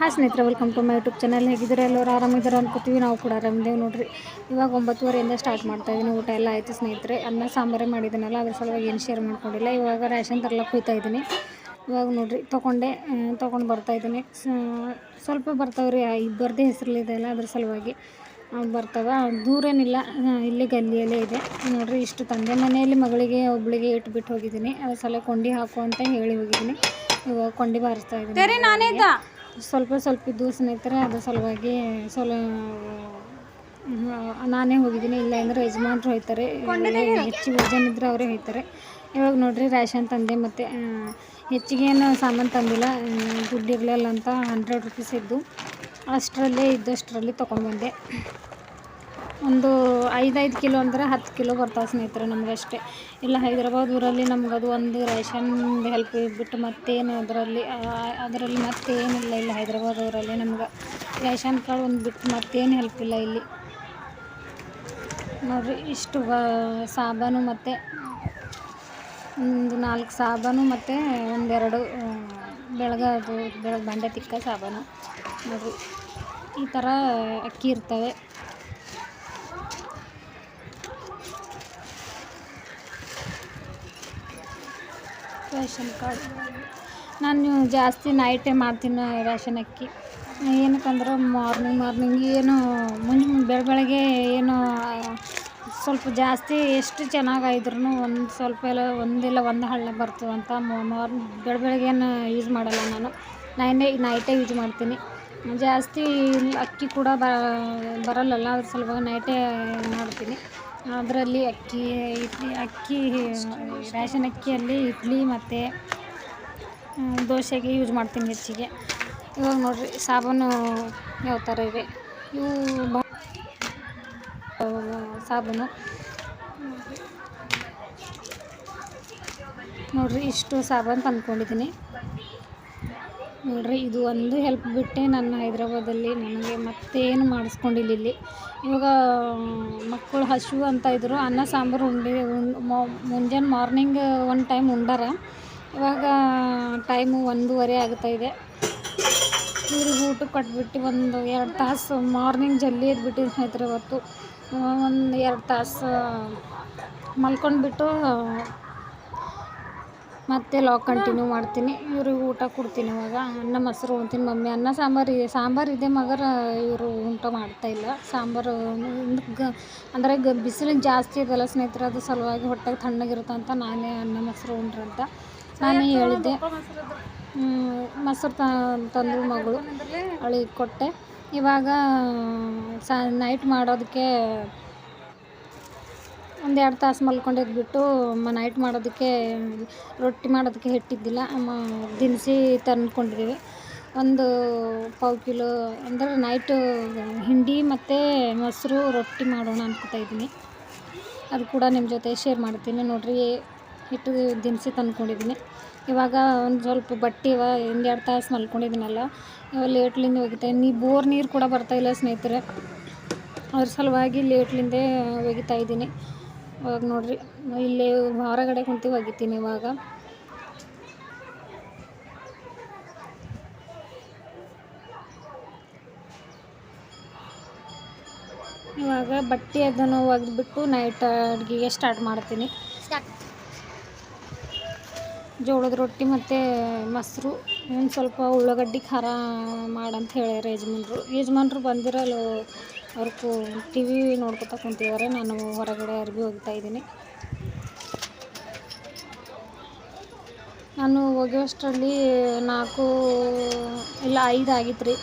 ಹಾಂ ಸ್ನೇಹಿತರೆ welcome to my YouTube channel ಹೇಗಿದ್ದಾರೆ? ಎಲ್ಲರೂ ಆರಾಮಿದ್ದಾರೆ ಅನ್ಕೋತೀವಿ. ನಾವು ಕೂಡ ಆರಾಮಿದ್ದೇವೆ ನೋಡ್ರಿ. ಇವಾಗ ಒಂಬತ್ತುವರೆಯಿಂದ ಸ್ಟಾರ್ಟ್ ಮಾಡ್ತಾ ಇದ್ದೀನಿ ಊಟ ಎಲ್ಲ ಆಯಿತು ಸ್ನೇಹಿತರೆ. ಅನ್ನ, ಸಾಂಬಾರೇ ಮಾಡಿದ್ದೀನಲ್ಲ ಅದ್ರ ಸಲುವಾಗಿ ಏನು ಶೇರ್ ಮಾಡ್ಕೊಂಡಿಲ್ಲ. ಇವಾಗ ರೇಷನ್ ತರಲಕ್ಕೆ ಹೋಗ್ತಾ ಇದ್ದೀನಿ ಇವಾಗ ನೋಡ್ರಿ, ತೊಗೊಂಡೆ ತೊಗೊಂಡು ಬರ್ತಾ ಇದ್ದೀನಿ ಸ್ವಲ್ಪ ಬರ್ತಾವ್ರಿ ಇಬ್ಬರದೇ ಹೆಸರಲ್ಲಿದೆ ಅಲ್ಲ, ಅದ್ರ ಸಲುವಾಗಿ ಬರ್ತಾವ. ದೂರೇನಿಲ್ಲ ಇಲ್ಲೇ ಗಲ್ಲಿಯಲ್ಲೇ ಇದೆ. ನೋಡ್ರಿ, ಇಷ್ಟು ತಂದೆ ಮನೆಯಲ್ಲಿ ಮಗಳಿಗೆ ಒಬ್ಬಳಿಗೆ ಇಟ್ಬಿಟ್ಟು ಹೋಗಿದ್ದೀನಿ ಅದ್ರ ಸಲ ಕೊಂಡಿ ಹಾಕು ಅಂತ ಹೇಳಿ ಹೋಗಿದ್ದೀನಿ ಇವಾಗ ಕೊಂಡಿ ಬಾರಿಸ್ತಾ ಇದ್ದೀನಿ ಸ್ವಲ್ಪ ಸ್ವಲ್ಪ ಇದ್ದು ಸ್ನೇಹಿತರೆ ಅದ್ರ ಸಲುವಾಗಿ ಸ್ವಲ್ಪ ನಾನೇ ಹೋಗಿದ್ದೀನಿ. ಇಲ್ಲ ಅಂದ್ರೆ ಯಜಮಾನ್ರು ಹೋಯ್ತಾರೆ ಹೆಚ್ಚು ವಜನ್ ಇದ್ದರೆ ಅವರೇ ಹೋಯ್ತಾರೆ ಇವಾಗ ನೋಡ್ರಿ ರೇಷನ್ ತಂದೆ ಮತ್ತು ಹೆಚ್ಚಿಗೆ ಏನು ಸಾಮಾನು ತಂದಿಲ್ಲ. ದುಡ್ಡು ಇರಲಿಲ್ಲ ಅಂತ ಹಂಡ್ರೆಡ್ ರುಪೀಸ್ ಇದ್ದು ಅಷ್ಟರಲ್ಲೇ ಇದ್ದಷ್ಟರಲ್ಲಿ ತೊಗೊಂಡ್ಬಂದೆ. ಒಂದು ಐದೈದು ಕಿಲೋ ಅಂದ್ರೆ ಹತ್ತು ಕಿಲೋ ಬರ್ತಾವೆ ಸ್ನೇಹಿತರೆ ನಮ್ಗೆ ಅಷ್ಟೇ. ಇಲ್ಲ, ಹೈದ್ರಾಬಾದ್ ಊರಲ್ಲಿ ನಮ್ಗೆ ಅದು ಒಂದು ರೇಷನ್ ಹೆಲ್ಪ್ ಬಿಟ್ಟು ಮತ್ತೇನು ಅದರಲ್ಲಿ ಅದರಲ್ಲಿ ಮತ್ತೇನಿಲ್ಲ ಇಲ್ಲ ಹೈದರಾಬಾದ್ ಊರಲ್ಲಿ ನಮ್ಗೆ. ರೇಷನ್ ಕಾರ್ಡ್ ಒಂದು ಬಿಟ್ಟು ಮತ್ತೇನು ಹೆಲ್ಪ್ ಇಲ್ಲ ಇಲ್ಲಿ. ನೋಡಿರಿ, ಇಷ್ಟು ಸಾಬಾನು ಮತ್ತು ಒಂದು ನಾಲ್ಕು ಸಾಬಾನು ಮತ್ತು ಒಂದೆರಡು ಬೆಳಗದು ಬೆಳಗ್ಗೆ ಬಂಡೆ ತಿಕ್ಕ ಸಾಬಾನು. ನೋಡಿರಿ, ಈ ಥರ ಅಕ್ಕಿ ಇರ್ತವೆ. Ration card. ನಾನು ಜಾಸ್ತಿ ನೈಟೇ ಮಾಡ್ತೀನಿ ರೇಷನ್ ಅಕ್ಕಿ. ಏನಕ್ಕಂದ್ರೆ ಮಾರ್ನಿಂಗ್ ಮಾರ್ನಿಂಗ್ ಏನು ಮುಂಜ್ ಬೆಳ ಬೆಳಗ್ಗೆ ಏನು, ಸ್ವಲ್ಪ ಜಾಸ್ತಿ ಎಷ್ಟು ಚೆನ್ನಾಗಾಯಿದ್ರು ಒಂದು ಸ್ವಲ್ಪ ಎಲ್ಲ ಒಂದಿಲ್ಲ ಒಂದು ಹಳ್ಳ ಬರ್ತದಂತ ಅಂತ ಮಾರ್ನಿಂಗ್ ಬೆಳ ಏನು ಯೂಸ್ ಮಾಡಲ್ಲ ನಾನು. ನೈನೇ ನೈಟೇ ಯೂಸ್ ಮಾಡ್ತೀನಿ. ಜಾಸ್ತಿ ಅಕ್ಕಿ ಕೂಡ ಬರಲ್ಲಲ್ಲ, ಅದ್ರ ಸಲುವಾಗಿ ನೈಟೇ ಮಾಡ್ತೀನಿ. ಅದರಲ್ಲಿ ಅಕ್ಕಿ, ಇಡ್ಲಿ, ಅಕ್ಕಿ, ರೇಷನ್ ಅಕ್ಕಿಯಲ್ಲಿ ಇಡ್ಲಿ ಮತ್ತು ದೋಸೆಗೆ ಯೂಸ್ ಮಾಡ್ತೀನಿ ಹೆಚ್ಚಿಗೆ. ಇವಾಗ ನೋಡಿರಿ, ಸಾಬೂನು ಯಾವ ಥರ ಇವೆ ಇವು ಬ ಸಾಬೂನು. ನೋಡಿರಿ, ಇಷ್ಟು ಸಾಬೂನು ತಂದ್ಕೊಂಡಿದ್ದೀನಿ. ನೋಡ್ರಿ, ಇದು ಒಂದು ಹೆಲ್ಪ್ ಬಿಟ್ಟೆ ನಾನು ಹೈದ್ರಾಬಾದಲ್ಲಿ. ನನಗೆ ಮತ್ತೇನು ಮಾಡಿಸ್ಕೊಂಡಿಲ್ಲ ಇಲ್ಲಿ. ಇವಾಗ ಮಕ್ಕಳು ಹಸು ಅಂತ ಇದ್ದರು ಅನ್ನ, ಸಾಂಬಾರು ಉಂಡೆ ಮುಂಜಾನೆ ಮಾರ್ನಿಂಗ್ ಒನ್ ಟೈಮ್ ಉಂಡಾರ. ಇವಾಗ ಟೈಮು ಒಂದೂವರೆ ಆಗ್ತಾಯಿದೆ ಇವ್ರಿಗೆ ಊಟ ಕೊಟ್ಬಿಟ್ಟು ಒಂದು ಎರಡು ತಾಸು ಮಾರ್ನಿಂಗ್ ಜಲ್ದಿ ಎದ್ಬಿಟ್ಟಿದ್ದು ಇವತ್ತು ಒಂದು ಎರಡು ತಾಸು ಮಲ್ಕೊಂಡ್ಬಿಟ್ಟು ಮತ್ತೆ ಲಾಗ್ ಕಂಟಿನ್ಯೂ ಮಾಡ್ತೀನಿ. ಇವ್ರಿಗೆ ಊಟ ಕೊಡ್ತೀನಿ ಇವಾಗ. ಅನ್ನ ಮೊಸರು ಉಣ್ತೀನಿ ಮಮ್ಮಿ ಅನ್ನ ಸಾಂಬಾರು ಇದೆ. ಸಾಂಬಾರು ಇದೆ ಮಗರ ಇವರು ಊಟ ಮಾಡ್ತಾ ಇಲ್ಲ. ಸಾಂಬಾರು, ಗ, ಅಂದರೆ ಗ ಬಿಸಿಲು ಜಾಸ್ತಿ ಇದೆಲ್ಲ ಸ್ನೇಹಿತರೆ, ಅದು ಸಲುವಾಗಿ ಹೊಟ್ಟೆಗೆ ತಣ್ಣಗಿರುತ್ತಂತ ನಾನೇ ಅನ್ನ ಮೊಸರು ಉಂಡ್ರಂತ ನಾನೇ ಹೇಳಿದ್ದೆ. ಮೊಸರು ತಂದು ಮಗಳು ಅಳಿ ಕೊಟ್ಟೆ. ಇವಾಗ, ಸಾ ನೈಟ್ ಮಾಡೋದಕ್ಕೆ ಒಂದು ಎರಡು ತಾಸು ಮಲ್ಕೊಂಡಿದ್ಬಿಟ್ಟು ನೈಟ್ ಮಾಡೋದಕ್ಕೆ ರೊಟ್ಟಿ ಮಾಡೋದಕ್ಕೆ ಹಿಟ್ಟಿದ್ದಿಲ್ಲ. ಮ ದಿನಸಿ ತಂದ್ಕೊಂಡಿದ್ದೀವಿ ಒಂದು ಪಾವು ಕಿಲೋ ಅಂದರೆ ನೈಟು ಹಿಂಡಿ ಮತ್ತು ಮೊಸರು ರೊಟ್ಟಿ ಮಾಡೋಣ ಅನ್ಕೋತಾ ಇದ್ದೀನಿ. ಅದು ಕೂಡ ನಿಮ್ಮ ಜೊತೆ ಶೇರ್ ಮಾಡ್ತೀನಿ. ನೋಡಿರಿ, ಹಿಟ್ಟು ದಿನಸಿ ತಂದ್ಕೊಂಡಿದ್ದೀನಿ ಇವಾಗ ಒಂದು ಸ್ವಲ್ಪ ಬಟ್ಟೆ ಇವ ಹಿಂದೆ ಎರಡು ತಾಸು ಮಲ್ಕೊಂಡಿದ್ದೀನಲ್ಲ ಇವಾಗ ಲೇಟ್ಲಿಂದ ಒಗಿತಾ ನೀ ಬೋರ್ ನೀರು ಕೂಡ ಬರ್ತಾಯಿಲ್ಲ ಸ್ನೇಹಿತರೆ. ಅದ್ರ ಸಲುವಾಗಿ ಲೇಟ್ಲಿಂದೇ ಒಗಿತಾ ಇದ್ದೀನಿ. ಇವಾಗ ನೋಡ್ರಿ ಇಲ್ಲಿ ಹೊರಗಡೆ ಕುಂತು ಒಗಿತೀನಿ ಇವಾಗ. ಇವಾಗ ಬಟ್ಟೆ ಅದನ್ನು ಒಗೆದ್ಬಿಟ್ಟು ನೈಟ್ ಅಡುಗೆಗೆ ಸ್ಟಾರ್ಟ್ ಮಾಡ್ತೀನಿ. ಜೋಳದ ರೊಟ್ಟಿ ಮತ್ತು ಮೊಸರು ಒಂದು ಸ್ವಲ್ಪ ಉಳ್ಳಾಗಡ್ಡಿ ಖಾರ ಮಾಡಂತ ಹೇಳ್ಯಾರ ಯಜಮಾನ್ರು. ಯಜಮಾನ್ರು ಬಂದಿರಲ್ಲ ಅವ್ರು ಟಿ ವಿ ನೋಡ್ಕೊತಾ ಕುಂತಿದ್ದಾರೆ ನಾನು ಹೊರಗಡೆ ಅರ್ಬಿ ಹೋಗ್ತಾ ಇದ್ದೀನಿ. ನಾನು ಒಗೆಯೋಷ್ಟರಲ್ಲಿ ನಾಲ್ಕು ಇಲ್ಲ ಐದು ಆಗಿತ್ತು ರೀ.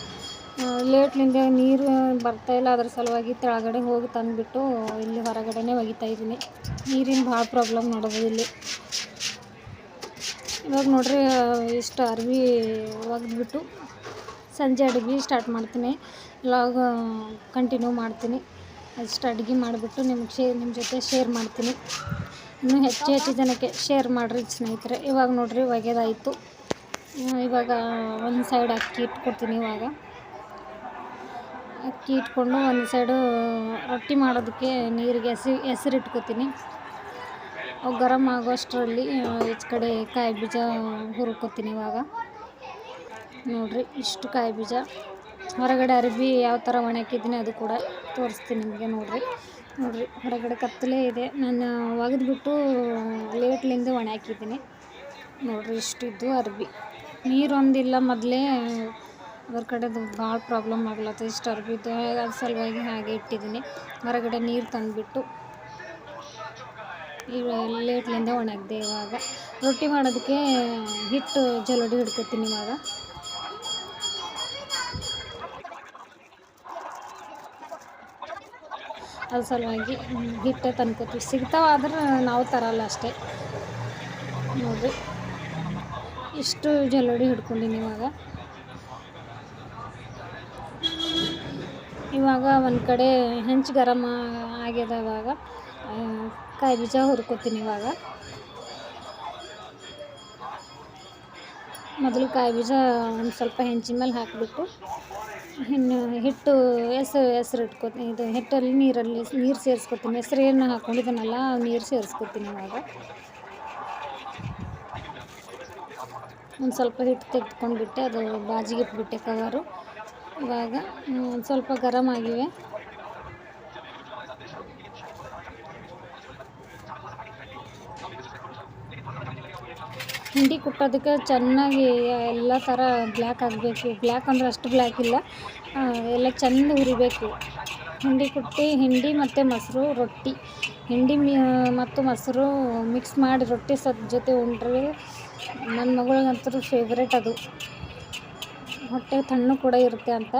ಲೇಟ್ಲಿಂದ ನೀರು ಬರ್ತಾಯಿಲ್ಲ ಅದ್ರ ಸಲುವಾಗಿ ಕೆಳಗಡೆ ಹೋಗಿ ತಂದುಬಿಟ್ಟು ಇಲ್ಲಿ ಹೊರಗಡೆನೇ ಒಗಿತಾ ಇದ್ದೀನಿ. ನೀರಿನ ಭಾಳ ಪ್ರಾಬ್ಲಮ್ ನೋಡೋದು ಇಲ್ಲಿ. ಇವಾಗ ನೋಡಿರಿ ಇಷ್ಟು ಅರ್ವಿ ಒಗೆದ್ಬಿಟ್ಟು ಸಂಜೆ ಅಡುಗೆ ಸ್ಟಾರ್ಟ್ ಮಾಡ್ತೀನಿ. ಲಾಗ್ ಕಂಟಿನ್ಯೂ ಮಾಡ್ತೀನಿ. ಅಷ್ಟು ಅಡುಗೆ ಮಾಡಿಬಿಟ್ಟು ನಿಮ್ಗೆ ಶೇ ನಿಮ್ಮ ಜೊತೆ ಶೇರ್ ಮಾಡ್ತೀನಿ. ಇನ್ನೂ ಹೆಚ್ಚು ಹೆಚ್ಚು ಜನಕ್ಕೆ ಶೇರ್ ಮಾಡಿರಿ ಸ್ನೇಹಿತರೆ. ಇವಾಗ ನೋಡಿರಿ ಒಗೆದಾಯಿತು. ಇವಾಗ ಒಂದು ಸೈಡ್ ಅಕ್ಕಿ ಇಟ್ಕೊಡ್ತೀನಿ ಇವಾಗ. ಅಕ್ಕಿ ಇಟ್ಕೊಂಡು ಒಂದು ಸೈಡು ರೊಟ್ಟಿ ಮಾಡೋದಕ್ಕೆ ನೀರಿಗೆ ಹೆಸರು ಇಟ್ಕೊತೀನಿ. ಅವು ಗರಮ್ ಆಗೋಷ್ಟರಲ್ಲಿ ಈಚೆ ಕಡೆ ಕಾಯಿ ಬೀಜ ಹುರ್ಕೋತೀನಿ ಇವಾಗ. ನೋಡಿರಿ, ಇಷ್ಟು ಕಾಯಿ ಬೀಜ. ಹೊರಗಡೆ ಅರಬಿ ಯಾವ ಥರ ಒಣಗಿದ್ದೀನಿ ಅದು ಕೂಡ ತೋರಿಸ್ತೀನಿ ನಿಮಗೆ ನೋಡಿರಿ. ನೋಡಿರಿ, ಹೊರಗಡೆ ಕತ್ತಲೇ ಇದೆ. ನಾನು ಒಗೆದ್ಬಿಟ್ಟು ಲೇಟ್ಲಿಂದ ಒಣ ಹಾಕಿದ್ದೀನಿ ನೋಡಿರಿ, ಇಷ್ಟಿದ್ದು ಅರ್ಬಿ ನೀರು ಒಂದಿಲ್ಲ ಮೊದಲೇ ಅದ್ರ ಕಡೆದು ಭಾಳ ಪ್ರಾಬ್ಲಮ್ ಆಗ್ಲತ್ತ. ಇಷ್ಟು ಅರ್ಬಿದ್ದು ಅದ್ರ ಸಲುವಾಗಿ ಹಾಗೆ ಇಟ್ಟಿದ್ದೀನಿ. ಹೊರಗಡೆ ನೀರು ತಂದುಬಿಟ್ಟು ಈಗ ಲೇಟ್ಲಿಂದ ಒಣಗಿದೆ ಇವಾಗ. ರೊಟ್ಟಿ ಮಾಡೋದಕ್ಕೆ ಹಿಟ್ಟು ಜಲೋಡಿ ಹಿಡ್ಕೊತೀನಿ ಇವಾಗ. ಅದ್ರ ಸಲುವಾಗಿ ಹಿಟ್ಟೆ ತಂದ್ಕೊತೀವಿ. ಸಿಗ್ತಾವ ಆದ್ರೆ ನಾವು ತರಲ್ಲ ಅಷ್ಟೇ. ನೋಡಿರಿ ಇಷ್ಟು ಜಲ್ಲಡಿ ಹಿಡ್ಕೊಂಡಿನಿ ಇವಾಗ. ಇವಾಗ ಒಂದು ಕಡೆ ಹೆಂಚು ಗರಮ ಆಗ್ಯದ ಇವಾಗ. ಕಾಯಿ ಬೀಜ ಹುರ್ಕೊತೀನಿ ಇವಾಗ. ಮೊದಲು ಕಾಯಿ ಬೀಜ ಒಂದು ಸ್ವಲ್ಪ ಹೆಂಚಿನ ಮೇಲೆ ಹಾಕಿಬಿಟ್ಟು ಇನ್ನು ಹಿಟ್ಟು ಹೆಸರು ಹೆಸ್ರು ಇಟ್ಕೊತೀನಿ ಇದು ಹಿಟ್ಟಲ್ಲಿ ನೀರಲ್ಲಿ ನೀರು ಸೇರಿಸ್ಕೊತೀನಿ. ಹೆಸರು ಏನು ಹಾಕ್ಕೊಂಡಿದ್ದೀನಲ್ಲ ನೀರು ಸೇರಿಸ್ಕೊತೀನಿ ಇವಾಗ. ಒಂದು ಸ್ವಲ್ಪ ಹಿಟ್ಟು ತೆಗೆದುಕೊಂಡ್ಬಿಟ್ಟೆ ಅದು ಬಾಜಿಗೆ ಇಟ್ಬಿಟ್ಟೆ ಕವರು. ಇವಾಗ ಒಂದು ಸ್ವಲ್ಪ ಗರಮ್ ಆಗಿವೆ. ಹಿಂಡಿ ಕುಟ್ಟೋದಕ್ಕೆ ಚೆನ್ನಾಗಿ ಎಲ್ಲ ಥರ ಬ್ಲ್ಯಾಕ್ ಆಗಬೇಕು. ಬ್ಲ್ಯಾಕ್ ಅಂದ್ರೆ ಅಷ್ಟು ಬ್ಲ್ಯಾಕ್ ಇಲ್ಲ. ಎಲ್ಲ ಚೆಂದ ಹುರಿಬೇಕು. ಹಿಂಡಿ ಕುಟ್ಟಿ, ಹಿಂಡಿ ಮತ್ತು ಮೊಸರು ರೊಟ್ಟಿ. ಹಿಂಡಿ ಮಿ ಮತ್ತು ಮೊಸರು ಮಿಕ್ಸ್ ಮಾಡಿ ರೊಟ್ಟಿ ಸತ್ ಜೊತೆ ಉಂಡ್ರೆ ನನ್ನ ಮಗಳಿಗಂತೂ ಫೇವ್ರೇಟ್ ಅದು. ಹೊಟ್ಟೆ ತಣ್ಣು ಕೂಡ ಇರುತ್ತೆ ಅಂತ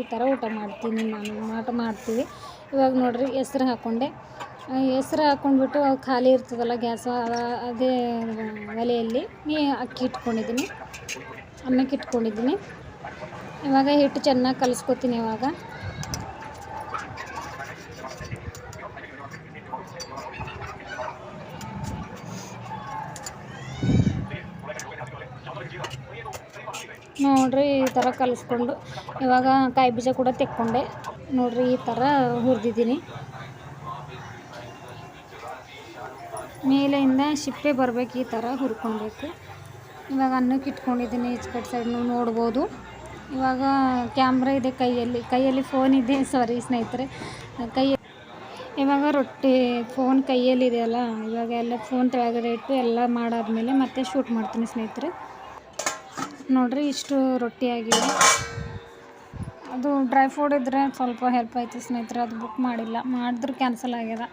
ಈ ಥರ ಊಟ ಮಾಡ್ತೀನಿ ನಾನು ಊಟ ಮಾಡ್ತೀವಿ. ಇವಾಗ ನೋಡಿರಿ, ಹೆಸ್ರು ಹಾಕ್ಕೊಂಡೆ ಹೆಸ್ರು ಹಾಕ್ಕೊಂಡ್ಬಿಟ್ಟು ಖಾಲಿ ಇರ್ತದಲ್ಲ ಗ್ಯಾಸ್ ಅದೇ ಒಲೆಯಲ್ಲಿ ನೀ ಅಕ್ಕಿ ಇಟ್ಕೊಂಡಿದ್ದೀನಿ, ಅನ್ನಕ್ಕೆ ಇಟ್ಕೊಂಡಿದ್ದೀನಿ. ಇವಾಗ ಹಿಟ್ಟು ಚೆನ್ನಾಗಿ ಕಲಿಸ್ಕೊತೀನಿ ಇವಾಗ. ನೋಡ್ರಿ ಈ ಥರ ಕಲಿಸ್ಕೊಂಡು ಇವಾಗ ಕಾಯಿ ಬೀಜ ಕೂಡ ತೆಕ್ಕೊಂಡೆ. ನೋಡ್ರಿ ಈ ಥರ ಹುರಿದಿದ್ದೀನಿ. ಮೇಲೆಯಿಂದ ಶಿಪ್ಪೆ ಬರಬೇಕು ಈ ಥರ ಹುರ್ಕೊಬೇಕು. ಇವಾಗ ಅನ್ನಕ್ಕೆ ಇಟ್ಕೊಂಡಿದ್ದೀನಿ, ಈಚೆ ಕಟ್ ಸೈಡ್ ನೋಡ್ಬೋದು. ಇವಾಗ ಕ್ಯಾಮ್ರ ಇದೆ ಕೈಯಲ್ಲಿ ಕೈಯಲ್ಲಿ ಫೋನ್ ಇದೆ ಸಾರಿ ಸ್ನೇಹಿತರೆ. ಕೈ ಇವಾಗ ರೊಟ್ಟಿ ಫೋನ್ ಕೈಯಲ್ಲಿ ಇದೆಯಲ್ಲ ಇವಾಗ ಎಲ್ಲ ಫೋನ್ ತೆಳಗಡೆ ಇಟ್ಟು ಎಲ್ಲ ಮಾಡಾದ್ಮೇಲೆ ಮತ್ತೆ ಶೂಟ್ ಮಾಡ್ತೀನಿ ಸ್ನೇಹಿತರೆ. ನೋಡಿರಿ ಇಷ್ಟು ರೊಟ್ಟಿ ಆಗಿದೆ. ಅದು ಡ್ರೈ ಫ್ರೂಟ್ ಇದ್ದರೆ ಸ್ವಲ್ಪ ಹೆಲ್ಪ್ ಆಯಿತು ಸ್ನೇಹಿತರೆ ಅದು ಬುಕ್ ಮಾಡಿಲ್ಲ. ಮಾಡಿದ್ರು ಕ್ಯಾನ್ಸಲ್ ಆಗ್ಯದ.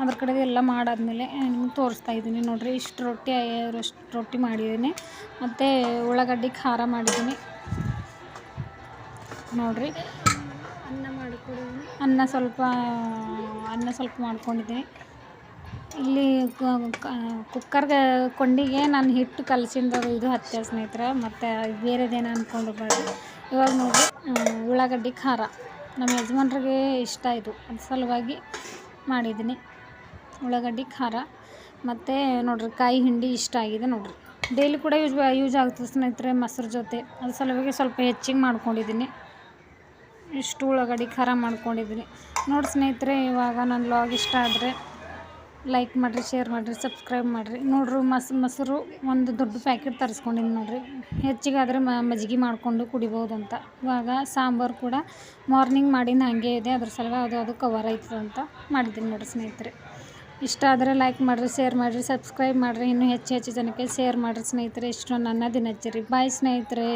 ಅದ್ರ ಕಡೆದು ಎಲ್ಲ ಮಾಡಾದ್ಮೇಲೆ ನಿಮ್ಗೆ ತೋರಿಸ್ತಾ ಇದ್ದೀನಿ ನೋಡಿರಿ ಇಷ್ಟು ರೊಟ್ಟಿ ಅಷ್ಟು ರೊಟ್ಟಿ ಮಾಡಿದ್ದೀನಿ. ಮತ್ತು ಉಳ್ಳಾಗಡ್ಡಿ ಖಾರ ಮಾಡಿದ್ದೀನಿ. ನೋಡಿರಿ. ಅನ್ನ ಮಾಡಿಕೊಡಿದ್ದೀನಿ ಅನ್ನ ಸ್ವಲ್ಪ ಅನ್ನ ಸ್ವಲ್ಪ ಮಾಡ್ಕೊಂಡಿದ್ದೀನಿ. ಇಲ್ಲಿ ಕುಕ್ಕರ್ಗೆ ಕೊಂಡಿಗೆ ನಾನು ಹಿಟ್ಟು ಕಲಸಿಂದ ಇದು ಹಚ್ಚ ಸ್ನೇಹಿತರೆ ಮತ್ತು ಬೇರೆದೇನು ಅಂದ್ಕೊಂಡು ಬೇಡ. ಇವಾಗ ನೋಡಿ ಉಳ್ಳಾಗಡ್ಡಿ ಖಾರ. ನಮ್ಮ ಯಜಮಾನ್ರಿಗೆ ಇಷ್ಟ ಇದು. ಅದ್ರ ಸಲುವಾಗಿ ಮಾಡಿದ್ದೀನಿ ಉಳ್ಳಾಗಡ್ಡಿ ಖಾರ. ಮತ್ತು ನೋಡ್ರಿ, ಕಾಯಿ ಹಿಂಡಿ ಇಷ್ಟ ಆಗಿದೆ ನೋಡ್ರಿ. ಡೈಲಿ ಕೂಡ ಯೂಸ್ ಯೂಸ್ ಆಗ್ತದೆ ಸ್ನೇಹಿತರೆ ಮೊಸರು ಜೊತೆ. ಅದ್ರ ಸಲುವಾಗಿ ಸ್ವಲ್ಪ ಹೆಚ್ಚಿಗೆ ಮಾಡ್ಕೊಂಡಿದ್ದೀನಿ. ಇಷ್ಟು ಉಳ್ಳಾಗಡ್ಡಿ ಖಾರ ಮಾಡ್ಕೊಂಡಿದ್ದೀನಿ. ನೋಡಿ ಸ್ನೇಹಿತರೆ, ಇವಾಗ ನನ್ನ ಲಾಗ್ ಇಷ್ಟ ಆದರೆ ಲೈಕ್ ಮಾಡಿರಿ ಶೇರ್ ಮಾಡಿರಿ ಸಬ್ಸ್ಕ್ರೈಬ್ ಮಾಡಿರಿ. ನೋಡ್ರಿ, ಮಸ್, ಮೊಸರು ಒಂದು ದೊಡ್ಡ ಪ್ಯಾಕೆಟ್ ತರಿಸ್ಕೊಂಡಿನಿ ನೋಡ್ರಿ. ಹೆಚ್ಚಿಗಾದರೆ ಮಜ್ಜಿಗೆ ಮಾಡಿಕೊಂಡು ಅಂತ ಇವಾಗ ಸಾಂಬಾರು ಕೂಡ ಮಾರ್ನಿಂಗ್ ಮಾಡಿನ ಹಾಗೆ ಇದೆ. ಅದ್ರ ಸಲುವಾಗಿ ಅದು ಅದು ಕವರ್ ಆಯ್ತದೆ ಅಂತ ಮಾಡಿದ್ದೀನಿ ನೋಡ್ರಿ ಸ್ನೇಹಿತರೆ. ಇಷ್ಟ ಆದರೆ ಲೈಕ್ ಮಾಡಿರಿ ಶೇರ್ ಮಾಡಿರಿ ಸಬ್ಸ್ಕ್ರೈಬ್ ಮಾಡಿರಿ. ಇನ್ನೂ ಹೆಚ್ಚು ಹೆಚ್ಚು ಜನಕ್ಕೆ ಶೇರ್ ಮಾಡಿರಿ ಸ್ನೇಹಿತರೆ. ಇಷ್ಟು ನನ್ನ ದಿನಚರಿ ಬಾಯ್ ಸ್ನೇಹಿತರೆ.